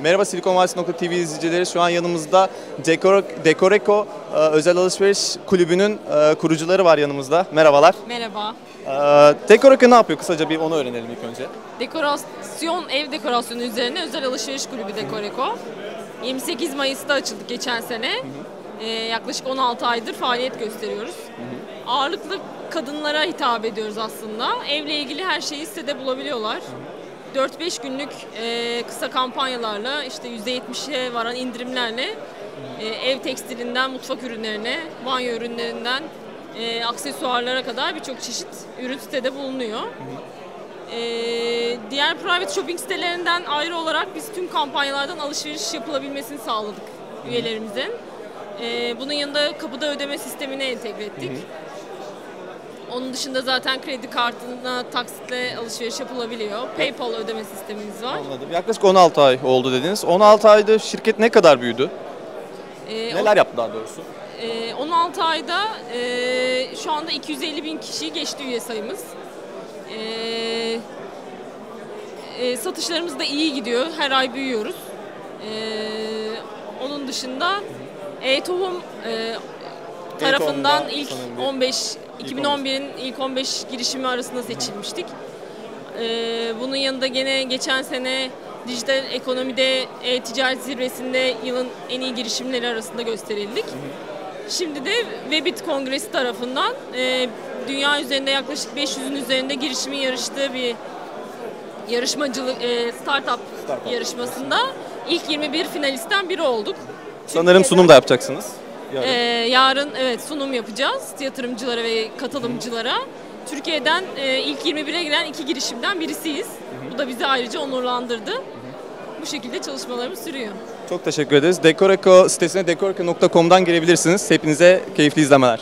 Merhaba Silikon Vadisi.tv izleyicileri. Şu an yanımızda Dekor, Dekoreco e, Özel Alışveriş Kulübü'nün e, kurucuları var yanımızda. Merhabalar. Merhaba. E, Dekoreco ne yapıyor? Kısaca bir onu öğrenelim ilk önce. Dekorasyon, ev dekorasyonu üzerine özel alışveriş kulübü Dekoreko. 28 Mayıs'ta açıldık geçen sene. Ee, yaklaşık 16 aydır faaliyet gösteriyoruz. Ağırlıklı kadınlara hitap ediyoruz aslında. Evle ilgili her şeyi sitede bulabiliyorlar. 4-5 günlük e, kısa kampanyalarla işte %70'e varan indirimlerle e, ev tekstilinden mutfak ürünlerine, banyo ürünlerinden e, aksesuarlara kadar birçok çeşit ürün sitede bulunuyor. Ee, diğer private shopping sitelerinden ayrı olarak biz tüm kampanyalardan alışveriş yapılabilmesini sağladık üyelerimizin. Ee, bunun yanında kapıda ödeme sistemine entegre ettik. Onun dışında zaten kredi kartına taksitle alışveriş yapılabiliyor. PayPal ödeme sistemimiz var. Anladım. Yaklaşık 16 ay oldu dediniz. 16 ayda şirket ne kadar büyüdü? Ee, Neler yaptı daha doğrusu? Ee, 16 ayda e, şu anda 250 bin kişi geçti üye sayımız. Ee, e, satışlarımız da iyi gidiyor. Her ay büyüyoruz. Ee, onun dışında e-tohum e, tarafından ilk sanırım bir- 15 ilk 2011'in ilk 15 girişimi arasında seçilmiştik. Ee, bunun yanında gene geçen sene dijital ekonomide e-ticaret zirvesinde yılın en iyi girişimleri arasında gösterildik. Şimdi de Webit Kongresi tarafından e, dünya üzerinde yaklaşık 500'ün üzerinde girişimin yarıştığı bir yarışmacılık e, startup, Startup. yarışmasında ilk 21 finalistten biri olduk. Sanırım sunum da yapacaksınız. Yarın. Ee, yarın evet sunum yapacağız yatırımcılara ve katılımcılara. Türkiye'den e, ilk 21'e giren iki girişimden birisiyiz. Bu da bizi ayrıca onurlandırdı. Bu şekilde çalışmalarımız sürüyor. Çok teşekkür ederiz. Dekoreco sitesine dekoreco.com'dan gelebilirsiniz. Hepinize keyifli izlemeler.